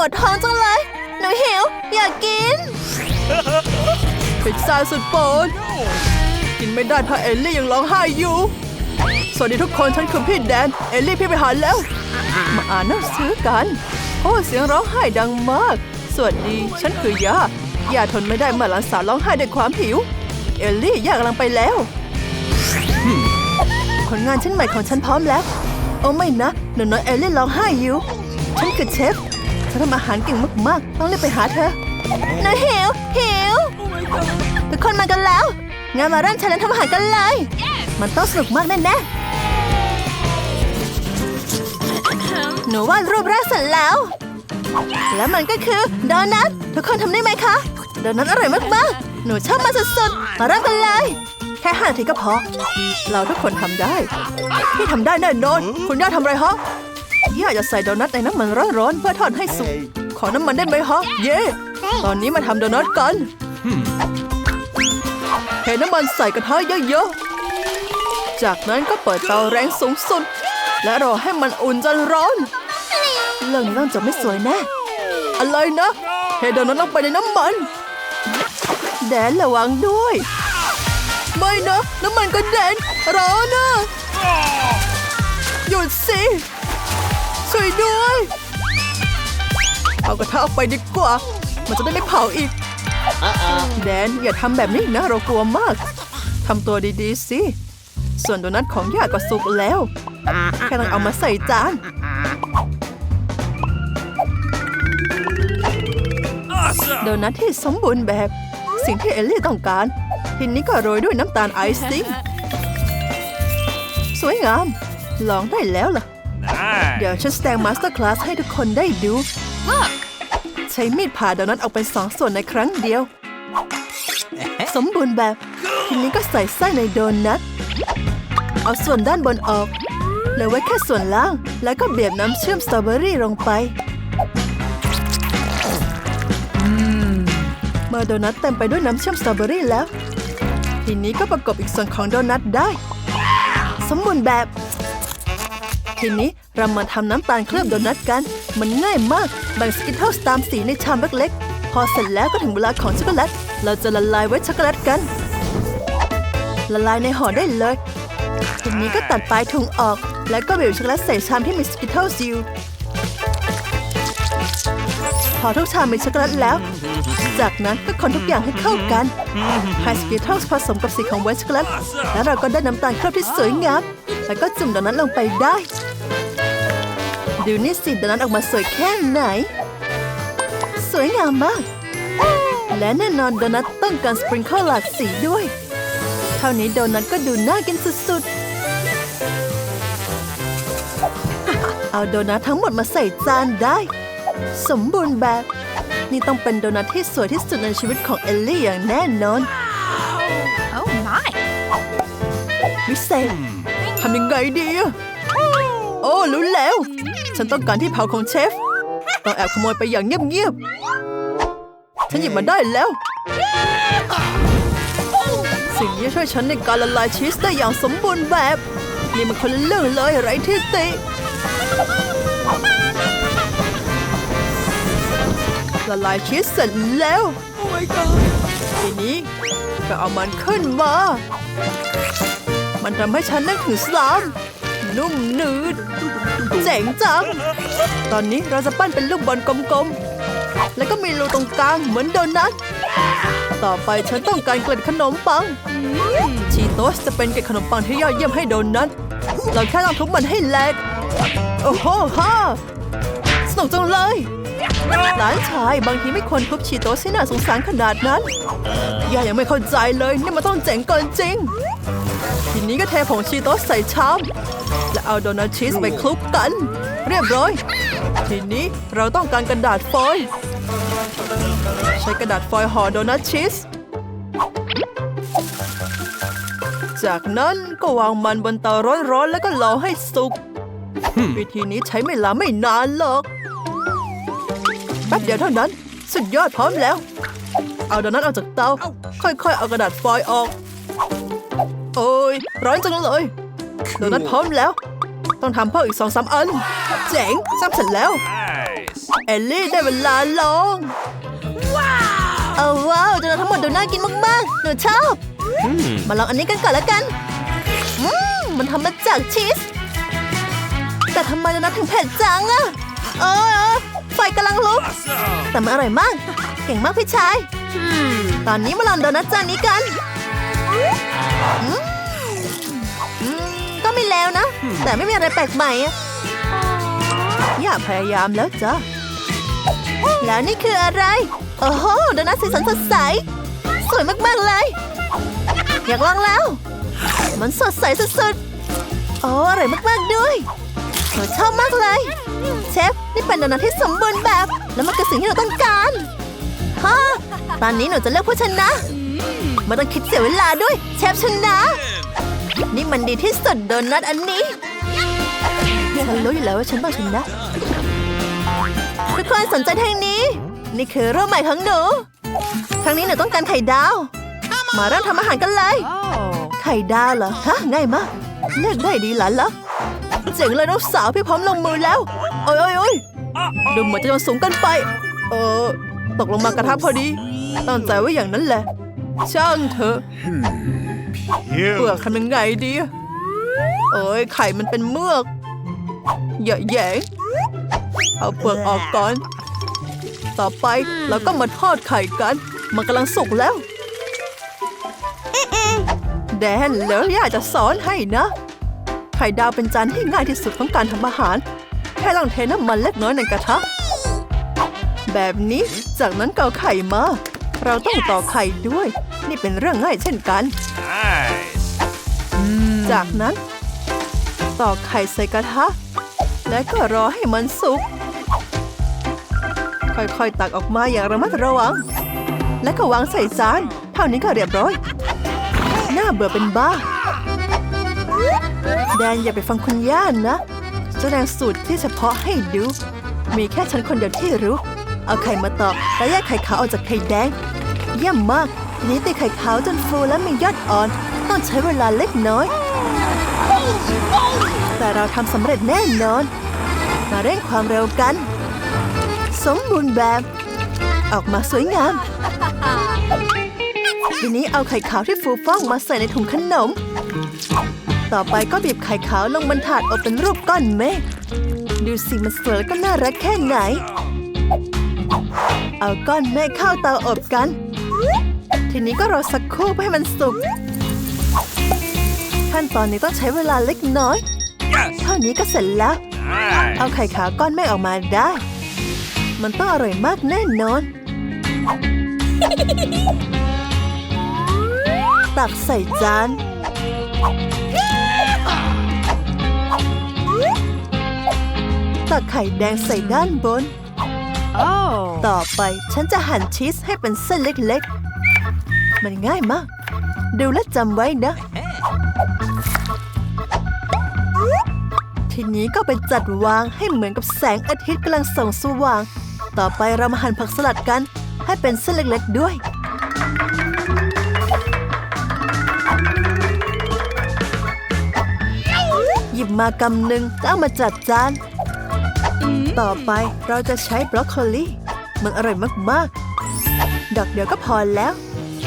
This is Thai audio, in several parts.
ปวดท้องจังเลย หนูหิว อยากกิน พิซซ่าสุดโปรดกินไม่ได้ถ้าเอลลี่ยังร้องไห้อยู่ สวัสดีทุกคนฉันคือพี่แดน เอลลี่พี่ไปหาแล้ว มาอ่านหนังสือกัน โอ้เสียงร้องไห้ดังมาก สวัสดีฉันคือย่าย่าทนไม่ได้เมื่อหลานสาวร้องไห้ด้วยความหิว เอลลี่ย่ากำลังไปแล้ว ผลงานชิ้นใหม่ของฉันพร้อมแล้ว โอ้ไม่นะหนูน้อยเอลลี่ร้องไห้อยู่ ฉันคือเชฟ ฉันทำอาหารเก่งมากๆ ต้องรีบไปหาเธอหนูหิวหิวทุกคนมากันแล้ว งานมาเริ่มฉันทำอาหารกันเลย มันต้องสนุกมากแน่ๆหนูวาดรูปแรกเสร็จแล้ว แล้วมันก็คือโดนัททุกคนทำได้ไหมคะโดนัทอร่อยมากๆ หนูชอบมันสุดๆ มาเริ่มกันเลย แค่ห้านาทีก็พอ เราทุกคนทำได้ พี่ทำได้แน่นอน คุณย่าทำไรฮะ ย่าจะใส่โดนัทในน้ำมันร้อนๆเพื่อทอดให้สุก ขอน้ำมันได้ไหมฮะ เย่ตอนนี้มาทำโดนัทกันเทน้ำมันใส่กระทะเยอะๆ จากนั้นก็เปิดเตาแรงสูงสุด และรอให้มันอุ่นจนร้อน เรื่องนี้ต้องจบไม่สวยแน่อะไรนะเทโดนัทลงไปในน้ำมัน แดนระวังด้วย ไม่นะน้ำมันก็เด็นร้อนนะหยุดสิ ช่วยด้วย เอากระทะออกไปดีกว่า มันจะได้ไม่เผาอีก แดนอย่าทำแบบนี้นะเรากลัวมากทำตัวดีๆสิ ส่วนโดนัทของย่าก็สุกแล้ว แค่ต้องเอามาใส่จาน โดนัทที่สมบูรณ์แบบ สิ่งที่เอลลี่ต้องการ ทีนี้ก็โรยด้วยน้ำตาลไอซิ่งสวยงาม ลองได้แล้วล่ะ เดี๋ยวฉันแสดงมาสเตอร์คลาสให้ทุกคนได้ดูใช้มีดผ่าโดนัทออกเป็นสองส่วนในครั้งเดียว สมบูรณ์แบบ ทีนี้ก็ใส่ไส้ในโดนัท เอาส่วนด้านบนออกเหลือไว้แค่ส่วนล่าง แล้วก็เบียบน้ำเชื่อมสตรอเบอรี่ลงไปเมื่อโดนัทเต็มไปด้วยน้ำเชื่อมสตรอเบอรี่แล้ว ทีนี้ก็ประกบอีกส่วนของโดนัทได้ สมบูรณ์แบบ ทีนี้ เรามาทำน้ำตาลเคลือบโดนัทกัน มันง่ายมาก แบ่งสกิทเทิลตามสีในชามเล็กๆ พอเสร็จแล้วก็ถึงเวลาของช็อกโกแลต เราจะละลายไว้ช็อกโกแลตกัน ละลายในห่อได้เลยทีนี้ก็ตัดปลายถุงออก แล้วก็บีบช็อกโกแลตใส่ชามที่มีสกิทเทิลซิลพอทุกชามมีช็อกโกแลตแล้ว จากนั้นก็คนทุกอย่างให้เข้ากันให้สกิทเทิลผสมกับสีของไวท์ช็อกโกแลต แล้วเราก็ได้น้ำตาลเคลือบที่สวยงาม แล้วก็จุ่มโดนัทลงไปได้ ดูนี่สิโดนัทออกมาสวยแค่ไหน สวยงามมาก และแน่นอนโดนัทต้องการสปริงเกิลหลากสีด้วย เท่านี้โดนัทก็ดูน่ากินสุดๆ เอาโดนัททั้งหมดมาใส่จานได้ สมบูรณ์แบบ นี่ต้องเป็นโดนัทที่สวยที่สุดในชีวิตของเอลลี่อย่างแน่นอน Oh my! วิเศษทำยังไงดีอะโอ้รู้แล้ว ฉันต้องการที่เผาของเชฟ ต้องแอบขโมยไปอย่างเงียบๆ ฉันหยิบมาได้แล้ว สิ่งนี้ช่วยฉันในการละลายชีสได้อย่างสมบูรณ์แบบ นี่มันคนละเรื่องเลยไรที่ติ ละลายชีสเสร็จแล้ว ทีนี้ก็เอามันขึ้นมา มันทำให้ฉันนึกถึงสลาม นุ่มหนืดเจ๋งจัง ตอนนี้เราจะปั้นเป็นลูกบอลกลมๆ แล้วก็มีรูตรงกลางเหมือนโดนัท ต่อไปฉันต้องการเกล็ดขนมปัง ชีโตสจะเป็นเกล็ดขนมปังที่ยอดเยี่ยมให้โดนัท เราแค่ต้องทุบมันให้แหลก โอ้โหฮ่าสนุกจังเลยหลานชายบางทีไม่ควรทุบชีโตสให้น่าสงสารขนาดนั้นย่ายังไม่เข้าใจเลยนี่มันต้องเจ๋งเกินจริง ทีนี้ก็เทผงชีโตสใส่ชามและเอาโดนัทชีสไปคลุกกัน เรียบร้อย ทีนี้เราต้องการกระดาษฟอยล์ใช้กระดาษฟอยล์ห่อโดนัทชีส จากนั้นก็วางมันบนเตาร้อนๆแล้วก็รอให้สุก วิธีนี้ใช้เวลาไม่นานหรอกแป๊บเดียวเท่านั้น สุดยอดพร้อมแล้ว เอาโดนัทออกจากเตา ค่อยๆ เอากระดาษฟอยล์ออก โอ้ยร้อนจังเลยโดนัทพร้อมแล้ว ต้องทำเพิ่มอีกสองสามอัน เจ๋งซ้ำเสร็จแล้ว เอลลี่ได้เวลาลองเอาว้าวโดนัททั้งหมดดูน่ากินมากๆหนูชอบ Hmm. มาลองอันนี้กันก่อนแล้วกันอืมมันทำมาจากชีส แต่ทำไมโดนัทถึงเผ็ดจังอะเออเออไฟกำลังลุก แต่มันอร่อยมาก เก่งมากพี่ชาย ตอนนี้มาลองโดนัทจานนี้กันอืมอืม ก็ไม่แล้วนะ แต่ไม่มีอะไรแปลกใหม่ออย่าพยายามแล้วจ้ะ แล้วนี่คืออะไร โอ้โหโดนัทสีสันสดใส สวยมากๆเลย อยากลองแล้ว มันสดใสสุดๆ โอ้อร่อยมากๆด้วยหนูชอบมากเลย เชฟ นี่เป็นโดนัทที่สมบูรณ์แบบ แล้วมันคือสิ่งที่เราต้องการฮะตอนนี้หนูจะเลือกผู้ชนะ ไมาต้องคิดเสียเวลาด้วย เชฟชนะ นี่มันดีที่สุดโดนัทอันนี้ฉันรู้อยู่แล้วว่าฉันต้องชนะทุกคนสนใจทางนี้ นี่คือรูปใหม่ของหนู ครั้งนี้หนูต้องการไข่ดาว มาเริ่มทำอาหารกันเลย ไข่ดาวเหรอฮะง่ายมากเลือกได้ดีหลานเหรอเจ๋งเลยน้องสาวพี่พร้อมลงมือแล้ว โอ้ยโอ้ยโอ้ยดูเหมือนจะโยนสูงกันไป เออ ตกลงมากระทะพอดีตั้งใจไว้อย่างนั้นแหละ ช่างเถอะเปลือกทำยังไงดีเอ้ยไข่มันเป็นเมือกอย่าแยงเอาเปลือกออกก่อน ต่อไปเราก็มาทอดไข่กัน มันกำลังสุกแล้วแดนแล้วอยากจะสอนให้นะ ไข่ดาวเป็นจานที่ง่ายที่สุดของการทำอาหาร แค่ลองเทน้ำมันเล็กน้อยในกระทะ แบบนี้จากนั้นก็เอาไข่มา เราต้องต่อไข่ด้วย นี่เป็นเรื่องง่ายเช่นกัน Nice. จากนั้นตอกไข่ใส่กระทะ และก็รอให้มันสุก ค่อยๆ ตักออกมาอย่างระมัดระวัง และก็วางใส่จาน เท่านี้ก็เรียบร้อย น่าเบื่อเป็นบ้า แดนอย่าไปฟังคุณย่านะแสดงสูตรที่เฉพาะให้ดู มีแค่ฉันคนเดียวที่รู้ เอาไข่มาตอกและแยกไข่ขาวออกจากไข่แดง เยี่ยมมากที นี้ตีไข่ขาวจนฟูและมียอดอ่อน ต้องใช้เวลาเล็กน้อย แต่เราทำสำเร็จแน่นอน มาเร่งความเร็วกัน สมบูรณ์แบบ ออกมาสวยงาม ทีนี้เอาไข่ขาวที่ฟูฟ่องมาใส่ในถุงขนม ต่อไปก็บีบไข่ขาวลงบนถาดอบเป็นรูปก้อนเมฆดูสิมันสวยก็น่ารักแค่ไหน เอาก้อนเมฆเข้าเตาอบกัน ทีนี้ก็รอสักครู่เพื่อให้มันสุก ขั้นตอนนี้ต้องใช้เวลาเล็กน้อย Yes. เท่านี้ก็เสร็จแล้ว เอา Nice. ไข่ขาวก้อนเมฆออกมาได้ มันต้องอร่อยมากแน่นอน ตักใส่จานตักไข่แดงใส่ด้านบน Oh. ต่อไปฉันจะหั่นชีสให้เป็นเส้นเล็กๆ มันง่ายมาก ดูและจำไว้นะ ทีนี้ก็ไปจัดวางให้เหมือนกับแสงอาทิตย์กำลังส่องสว่าง ต่อไปเรามาหั่นผักสลัดกัน ให้เป็นเส้นเล็กๆด้วยหยิบมากำหนึ่งแล้วามาจัดจาน ต่อไปเราจะใช้บรอกโคลี มันอร่อยมาก ๆ ดอกเดียวก็พอแล้ว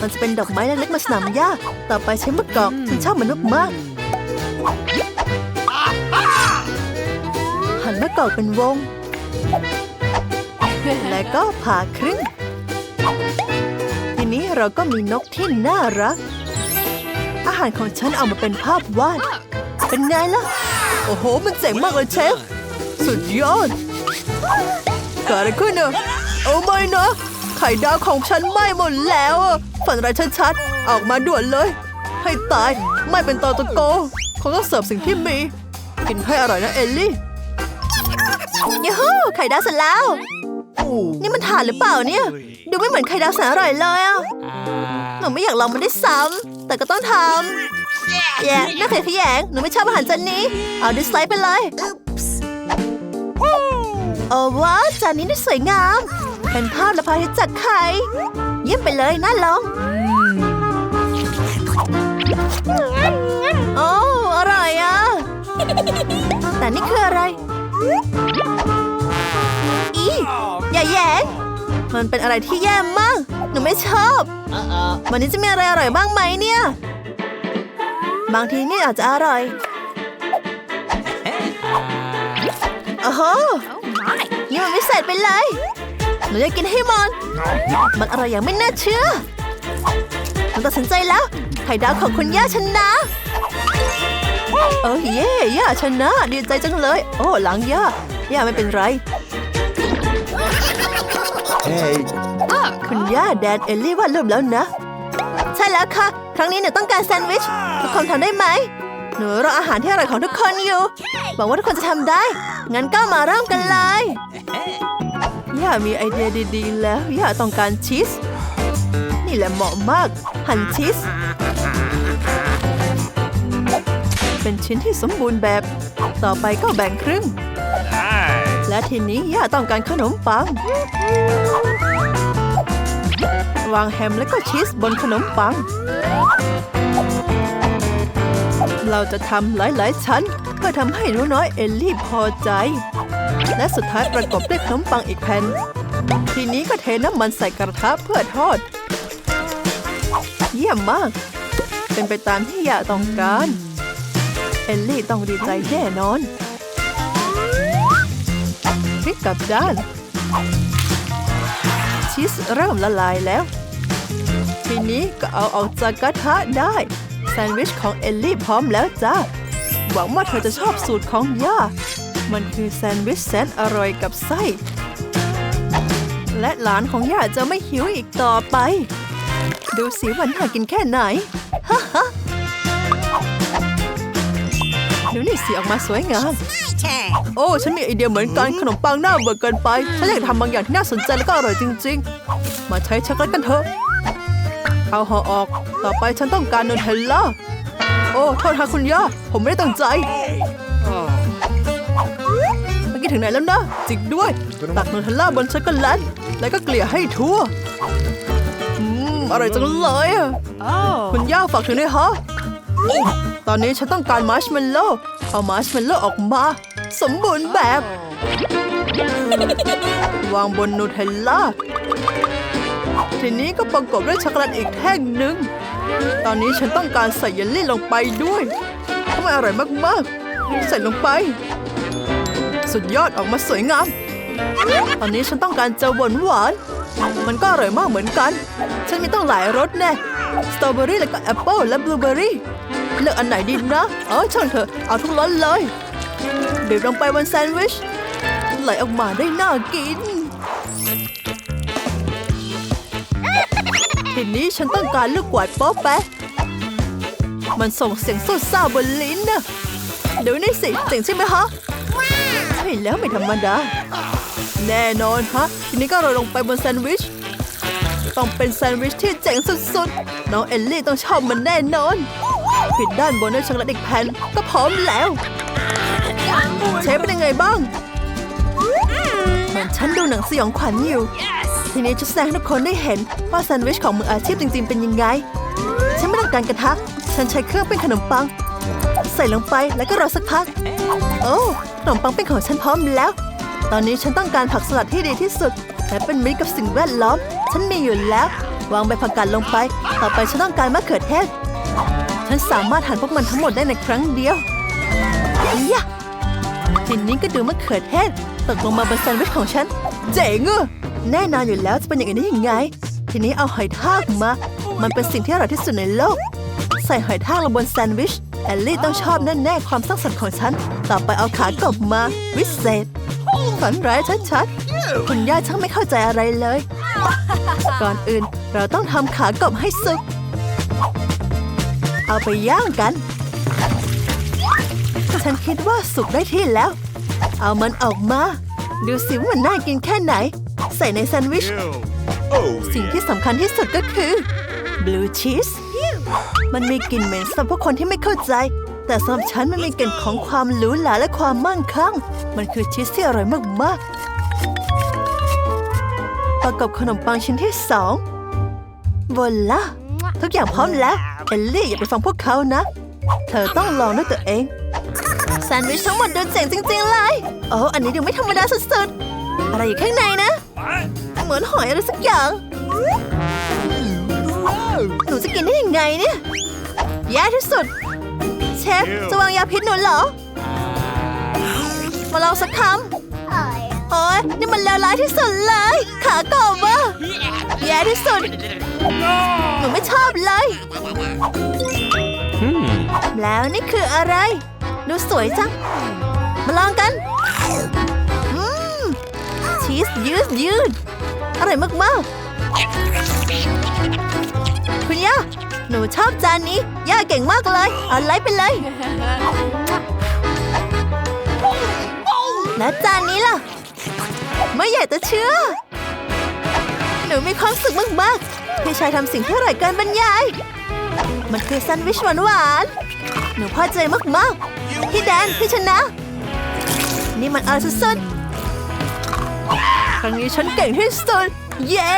มันจะเป็นดอกไม้เล็กๆมาสนามหญ้า ต่อไปใช้มะกอกฉันชอบมันมากๆหั่นมะกอกเป็นวง และก็ผ่าครึ่ง ทีนี้เราก็มีนกที่น่ารัก อาหารของฉันเอามาเป็นภาพวาด เป็นไงล่ะ โอ้โห มันเจ๋งมากเลยเชฟ สุดยอดเกิดอะไรขึ้นอะโอ้ไม่นะไข่ดาวของฉันไหม้หมดแล้วอะ ฝันร้ายชัดๆ ออกมาด่วนเลย ให้ตาย ไม่เป็นตอตะโกคงต้องเสิร์ฟสิ่งที่มี กินให้อร่อยนะเอลลี่ยูฮูไข่ดาวเสร็จแล้ว นี่มันถ่านหรือเปล่าเนี่ย ดูไม่เหมือนไข่ดาวแสนอร่อยเลยอะหนูไม่อยากลองมันได้วยซ้ำแต่ก็ต้องทำแย่น่าเขยขยงหนูไม่ชอบอาหารจานนี้ เอาดิสไลค์ไปเลยโอ้ว้าวจานนี้นี่สวยงาม เป็นภาพและพระอาทิตย์จากไข่ เยี่ยมไปเลยน่าลองโอ้อร่อยอะ แต่นี่คืออะไร อีอย่าแหย่งมันเป็นอะไรที่แย่มาก หนูไม่ชอบ วันนี้จะมีอะไรอร่อยบ้างไหมเนี่ย บางทีนี่อาจจะอร่อยโอ้โห Oh my. นี่มันพิเศษไปเลย หนูอยากกินให้หมัน มันอร่อยอย่างไม่น่าเชื่อหนูตัดสินใจแล้ว ไข่ดาวของคุณย่าชนะเออเย่ย่าชนะ ดีใจจังเลย โอ้หลังย่า ย่าไม่เป็นไร Hey. คุณย่าแดนเอลลี่วาดรูปแล้วนะ ใช่แล้วค่ะ ครั้งนี้หนูต้องการแซนด์วิช ทุกคนทำได้ไหม หนูรออาหารที่อร่อยของทุกคนอยู่หวังว่าทุกคนจะทำได้ งั้นก็มาเริ่มกันเลย ย่ามีไอเดียดีๆ แล้ว ย่าต้องการชีส นี่แหละเหมาะมาก หั่นชีส เป็นชิ้นที่สมบูรณ์แบบ ต่อไปก็แบ่งครึ่ง และทีนี้ย่าต้องการขนมปัง วางแฮมและก็ชีสบนขนมปัง เราจะทำหลายๆชั้น เพื่อทำให้หนูน้อยเอลลี่พอใจ และสุดท้ายประกอบด้วยขนมปังอีกแผ่น ทีนี้ก็เทน้ำมันใส่กระทะเพื่อทอด เยี่ยมมาก เป็นไปตามที่ย่าต้องการ เอลลี่ต้องดีใจแน่นอนพลิกกลับด้าน ชีสเริ่มละลายแล้ว ทีนี้ก็เอาออกจากกระทะได้แซนด์วิชของเอลลี่พร้อมแล้วจ้าหวังว่าเธอจะชอบสูตรของย่า มันคือแซนด์วิชแสนอร่อยกับไส้ และหลานของย่าจะไม่หิวอีกต่อไป ดูสิว่าน่ากินแค่ไหนฮ่าฮ่าดูนี่สีออกมาสวยงามโอ้ ฉันมีไอเดียเหมือนกันขนมปังหน้าเบื่อเกินไป ฉันอยากทำบางอย่างที่น่าสนใจแล้วก็อร่อยจริง ๆ มาใช้ช็อกโกแลตกันเถอะ เอาห่อออก ต่อไปฉันต้องการนูเทลล่า โอ้ โทษค่ะคุณย่า ผมไม่ได้ตั้งใจ ถึงไหนแล้วนะจิกด้วย ตักนูเทลล่าบนช็อกโกแลตแล้วก็เกลี่ยให้ทั่วอืมอร่อยจังเลยอะ Oh. คุณย่าฝากถึงด้วยฮะตอนนี้ฉันต้องการมาร์ชเมลโล่เอามาร์ชเมลโล่ออกมา สมบูรณ์แบบ วางบนนูเทลล่าทีนี้ก็ประกอบด้วยช็อกโกแลตอีกแท่งหนึ่ง ตอนนี้ฉันต้องการใส่เยลลี่ลงไปด้วยทำไมอร่อยมากๆ ใส่ลงไป สุดยอดออกมาสวยงาม ตอนนี้ฉันต้องการเจลหวานหวาน มันก็อร่อยมากเหมือนกัน ฉันมีต้องหลายรสแน่ สตรอเบอรี่แล้วก็แอปเปิลและบลูเบอรี่ เลือกอันไหนดีนะ เออช่างเถอะ เอาทุกรสเลยบีบลงไปบนแซนด์วิช ไหลออกมาได้น่ากิน ทีนี้ฉันต้องการลูกกวาดโป๊ะแปะมันส่งเสียงสุดซ่าบนลิ้นนะเดี๋ยวนี่สิเจ๋งใช่ไหมฮะ แล้วไม่ธรรมดา แน่นอนฮะ ทีนี้ก็โรยลงไปบนแซนด์วิช ต้องเป็นแซนด์วิชที่เจ๋งสุดๆ น้องเอลลี่ต้องชอบมันแน่นอน ปิดด้านบนด้วยช็อกโกแลตอีกแผ่นก็พร้อมแล้ว เชฟเป็นยังไงบ้างเหมือนฉันดูหนังสยองขวัญอยู่ ทีนี้จะแสดงให้ทุกคนได้เห็นว่าแซนด์วิชของมืออาชีพจริงๆเป็นยังไง ฉันไม่ต้องการกระทะ ฉันใช้เครื่องเป็นขนมปัง ใส่ลงไปแล้วก็รอสักพัก โอ้ขนมปังเป็นของฉันพร้อมแล้ว ตอนนี้ฉันต้องการผักสลัดที่ดีที่สุด และเป็นมิตรกับสิ่งแวดล้อม ฉันมีอยู่แล้ว วางใบผักกาดลงไป ต่อไปฉันต้องการมะเขือเทศ ฉันสามารถหั่นพวกมันทั้งหมดได้ในครั้งเดียวยะทีนี้ก็ดูมะเขือเทศตกลงมาบนแซนด์วิชของฉัน เจ๋งอะแน่นอนอยู่แล้วจะเป็นอย่างนี้ยังไง ทีนี้เอาหอยทากมา มันเป็นสิ่งที่อร่อยที่สุดในโลก ใส่หอยทากลงบนแซนด์วิช อลลี่ต้องชอบแน่ๆความสร้างสรรค์ของฉัน ต่อไปเอาขากบมา วิเศษฝันร้ายชัดๆ คุณย่าช่างไม่เข้าใจอะไรเลย ก่อนอื่นเราต้องทำขากบให้สุก เอาไปย่างกัน ฉันคิดว่าสุกได้ที่แล้ว เอามันออกมา ดูสิว่ามันน่ากินแค่ไหน ใส่ในแซนด์วิช Ew. Oh, สิ่ง yeah. ที่สำคัญที่สุดก็คือ blue cheese มันมีกลิ่นเหม็นสำหรับพวกคนที่ไม่เข้าใจ แต่สำหรับฉันมันมีกลิ่นของความหรูหราและความมั่งคั่ง มันคือชีสที่อร่อยมากๆ ประกอบขนมปังชิ้นที่สองวอลล่าทุกอย่างพร้อมแล้ว เอลลี่อย่าไปฟังพวกเขานะ เธอต้องลองด้วยตัวเอง แซนด์วิชทั้งหมดดูเจ๋งจริงๆเลยโอ้อันนี้ดูไม่ธรรมดาสุดๆ อะไรอยู่ข้างในนะ เหมือนหอยอะไรสักอย่าง ได้ยังไงเนี่ย แย่ที่สุด เชฟจะวางยาพิษหนูเหรอ มาลองสักคำโอ้ยนี่มันเลวร้ายที่สุดเลย ขากรอบวะแย่ที่สุด หนูไม่ชอบเลย Hmm. แล้วนี่คืออะไร ดูสวยจัง มาลองกันอืมชีสยืดยืดอร่อยมากๆคุณย่า หนูชอบจานนี้ ย่าเก่งมากเลย เอาไลค์ไปเลย และจานนี้ล่ะ ไม่อยากจะเชื่อ หนูมีความสุขมากๆพี่ชายทำสิ่งที่อร่อยเกินบรรยาย มันคือแซนด์วิชหวานๆหนูพอใจมากๆพี่แดนพี่ชนะ นี่มันอร่อยสุดๆครั้งนี้ฉันเก่งที่สุด เย้